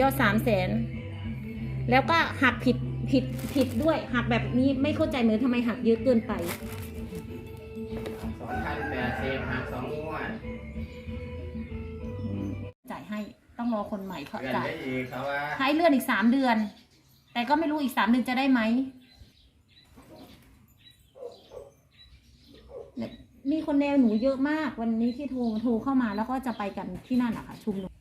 ยอดสามแสนแล้วก็หักผิดผิดผิดด้วย หักแบบนี้ไม่เข้าใจเหมือนทำไมหักเยอะเกินไปสองพันแปดสิบหักสองงวดจ่ายให้ต้องรอคนใหม่เขาเงินจ่ายได้อีกเขาว่าให้เลื่อนอีกสามเดือน แต่ก็ไม่รู้อีกสามเดือนจะได้ไหมเนี่ยมีคนแนวหนูเยอะมาก วันนี้ที่โทรโทรเข้ามาแล้วก็จะไปกันที่นั่นอะค่ะชุมนุม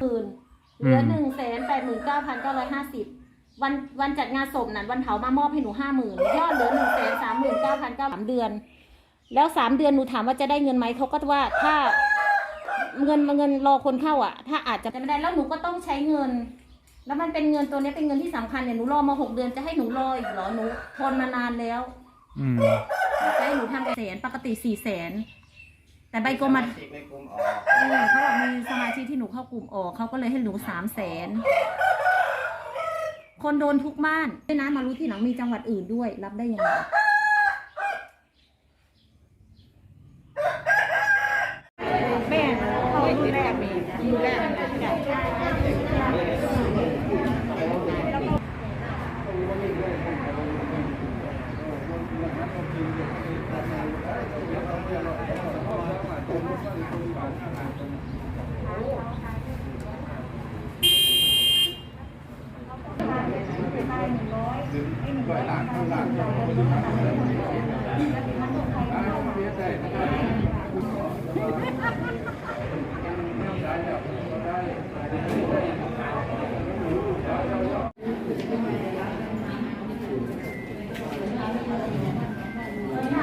หมื่นเหลือหนึ่งแสนแปดหมื่นเก้าพันเก้าร้อยห้าสิบวันวันจัดงานศพนั้นวันเผามามอบให้หนูห้าหมื่นยอดเหลือหนึ่งแสนสามหมื่นเก้าพันเก้าสามเดือน แล้วสามเดือนหนูถามว่าจะได้เงินไหมเขาก็ว่าถ้าเงินเงินรอคนเข้าอะ ถ้าอาจจะไม่ได้แล้วหนูก็ต้องใช้เงิน แล้วมันเป็นเงินตัวนี้เป็นเงินที่สำคัญเนี่ยหนูรอมาหกเดือนจะให้หนูรออีกเหรอหนูทนมานานแล้วอืมจะให้หนูทำแสนปกติสี่แสน แต่ใบกรมมาสชิกในกลุ่มออกเออเขาบอกมีสมาชิกที่หนูเข้ากลุ่มออกเขาก็เลยให้หนูสามแสนคนโดนทุกบ้านด้วยนะมารู้ที่หลังมีจังหวัดอื่นด้วย รับได้ยังไงแม่เขาดูแลมีดูแล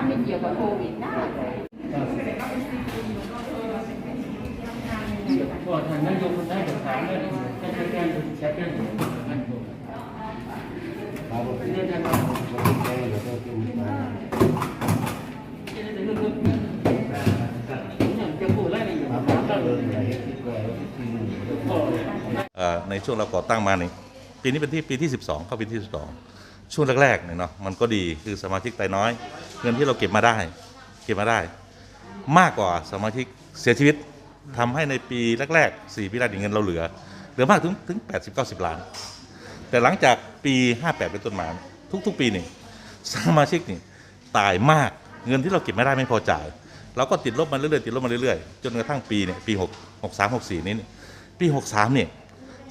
ไม่เกี่ยวกับโควิด ในช่วงเราก่อตั้งมานี่ปีนี้เป็นที่ปีที่ 12 เข้าปีที่ 12 ช่วงแรกๆเนี่ยเนาะมันก็ดีคือสมาชิกไตน้อย เงินที่เราเก็บมาได้ เก็บมาได้ มากกว่าสมาชิกเสียชีวิต ทำให้ในปีแรกๆ4ปีแรกเงินเราเหลือ เหลือมากถึงถึง 80-90 ล้าน แต่หลังจากปี 58 เป็นต้นมาทุก ๆ ปีนี่สมาชิกนี่ตายมากเงินที่เราเก็บไม่ได้ไม่พอจ่ายเราก็ติดลบมาเรื่อยๆติดลบมาเรื่อยๆจนกระทั่งปีเนี่ยปี6 63 64 นี้นี่ปี 63เนี่ย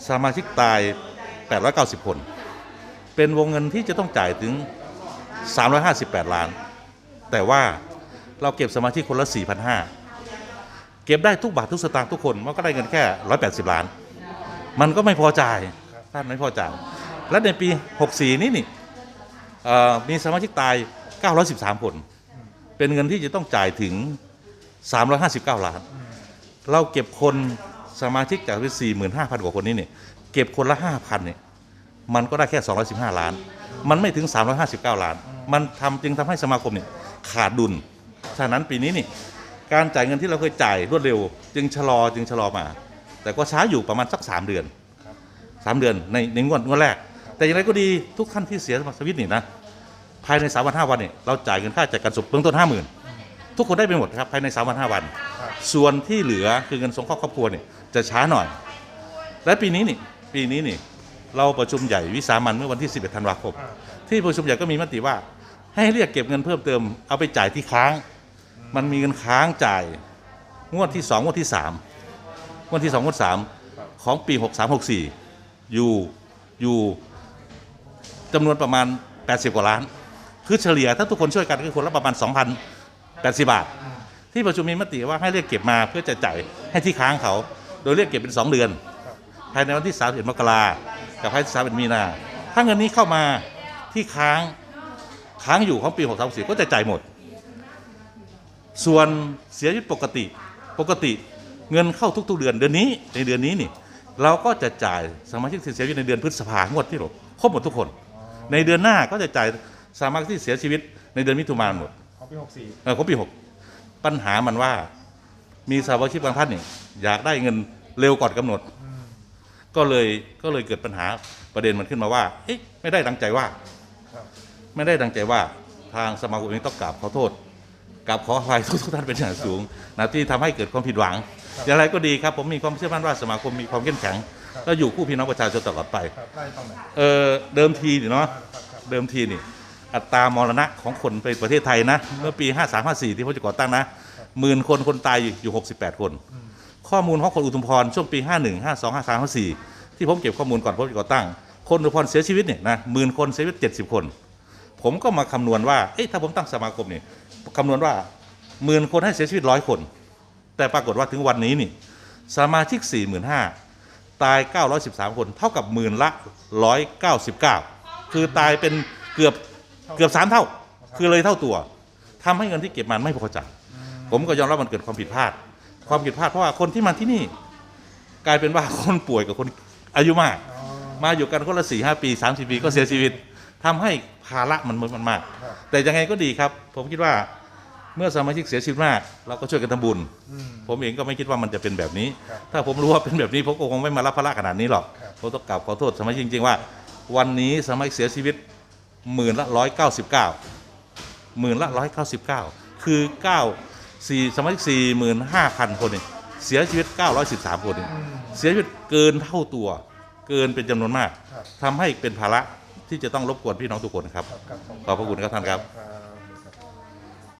สมาชิกตาย 890 คน เป็นวงเงินที่จะต้องจ่ายถึง 358 ล้าน แต่ว่าเราเก็บสมาชิกคนละ 4,500 เก็บได้ทุกบาททุกสตางค์ทุกคนมันก็ได้เงินแค่ 180 ล้าน มันก็ไม่พอจ่ายท่านไม่พอจ่าย และในปี 64 นี้นี่เอ่มีสมาชิกตาย 913 คน เป็นเงินที่จะต้องจ่ายถึง 359 ล้าน เราเก็บคนสมาชิกจากที่ 45,000 กว่าคนนี้เนี่ยเก็บคนละ 5,000เนี่ยมันก็ได้แค่ 215 ล้าน มันไม่ถึง 359 ล้าน มันทำจึงทำให้สมาคมเนี่ยขาดดุล ฉะนั้นปีนี้นี่ การจ่ายเงินที่เราเคยจ่ายรวดเร็ว จึงชะลอจึงชะลอมา แต่ก็ช้าอยู่ประมาณสัก 3 เดือน 3 เดือนในในงวดงวดแรก แต่อย่างไรก็ดีทุกท่านที่เสียสวิตนี่นะภายใน3วัน5วันเนี่ยเราจ่ายเงินค่าจัดการศพเบื้องต้น 50,000 ทุกคนได้ไปหมดครับภายใน3วัน5วัน ส่วนที่เหลือคือเงินสงเคราะห์ครอบครัวเนี่ยจะช้าหน่อย และปีนี้นี่ปีนี้นี่เราประชุมใหญ่วิสามันเมื่อวันที่ 11 ธันวาคม ที่ประชุมใหญ่ก็มีมติว่า ให้เรียกเก็บเงินเพิ่มเติมเอาไปจ่ายที่ค้าง มันมีเงินค้างจ่าย งวดที่2งงวดที่3งวดที่2งงวด3ของปี63 64อยู่อยู่จำนวนประมาณ 80 กว่าล้าน คือเฉลี่ยถ้าทุกคนช่วยกันก็คนละประมาณ 2,080 บาท ที่ประชุมมีมติว่าให้เรียกเก็บมาเพื่อจะจ่ายให้ที่ค้างเขา โดยเรียกเก็บเป็น 2 เดือน ภายในวันที่ 31 มกรากับภายใน31มีนา ถ้าเงินนี้เข้ามาที่ค้างค้างอยู่ของปี 6 3 4ก็จะจ่ายหมด ส่วนเสียชีวิตปกติปกติเงินเข้าทุกๆเดือนเดือนนี้ในเดือนนี้นี่เราก็จะจ่ายสมาชิกที่เสียชีวิตในเดือนพฤษภางวดที่หกครบหมดทุกคน ในเดือนหน้าก็จะจ่ายสมาชิกที่เสียชีวิตในเดือนมิถุนายนหมดของปีหกสี่เออครบปีหกปัญหามันว่ามีสมาชิกบางท่านนี่อยากได้เงินเร็วก่อนกำหนด ก็เลยก็เลยเกิดปัญหาประเด็นมันขึ้นมาว่า เอ๊ะไม่ได้ดังใจว่า ไม่ได้ดังใจว่าทางสมาคมเองต้องกราบขอโทษ กับขออภัยทุกทุกท่านเป็นอย่างสูงนะที่ทำให้เกิดความผิดหวัง อย่างไรก็ดีครับผมมีความเชื่อมั่นว่าสมาคมมีความเข้มแข็งก็อยู่คู่พี่น้องประชาชนตลอดไปครับไล่ตรงไหนเออเดิมทีนี่เนาะครับครับเดิมทีนี่ อัตรามรณะของคนในประเทศไทยนะเมื่อปี 53 54 ที่เขาจะก่อตั้งนะหมื่นคนคนตายอยู่ 68 คน ข้อมูลของคนอุทุมพรช่วงปี 51 52 53 54 ที่ผมเก็บข้อมูลก่อนผมจะก่อตั้ง คนอุทุมพรเสียชีวิตเนี่ยนะหมื่นคนเสียชีวิต 70 คน ผมก็มาคำนวณว่าเอ๊ะถ้าผมตั้งสมาคมเนี่ย คำนวณว่าหมื่นคนให้เสียชีวิตร้อยคน แต่ปรากฏว่าถึงวันนี้นี่สมาชิก 45,000 ตาย 913 คน เท่ากับหมื่นละ 199 คือตายเป็นเกือบเกือบสามเท่า คือเลยเท่าตัวทำให้เงินที่เก็บมาไม่พอจ่ายผมก็ยอมรับมันเกิดความผิดพลาด ความผิดพลาดเพราะว่าคนที่มาที่นี่ กลายเป็นว่าคนป่วยกับคนอายุมาก มาอยู่กันคนละสี่ห้าปีสามสิบปีก็เสียชีวิตทำให้ภาระมันมันมาก แต่ยังไงก็ดีครับ ผมคิดว่า เมื่อสมาชิกเสียชีวิตมาก เราก็ช่วยกันทำบุญอืมผมเองก็ไม่คิดว่ามันจะเป็นแบบนี้ ครับถ้าผมรู้ว่าเป็นแบบนี้ผมก็คงไม่มารับภาระขนาดนี้หรอกครับ ผมต้องกลับขอโทษสมาชิกจริงๆว่า วันนี้สมาชิกเสียชีวิตหมื่นละร้อยเก้าสิบเก้าหมื่นละร้อยเก้าสิบเก้าคือเก้าสี่สมาชิกสี่หมื่นห้าพันคนนี่เสียชีวิตเก้าร้อยสิบสามคนนี่อืมเสียชีวิตเกินเท่าตัว เกินเป็นจำนวนมากครับ ทำให้เป็นภาระที่จะต้องรบกวนพี่น้องทุกคนครับ ครับครับผมขอบพระคุณครับท่านครับ ครับ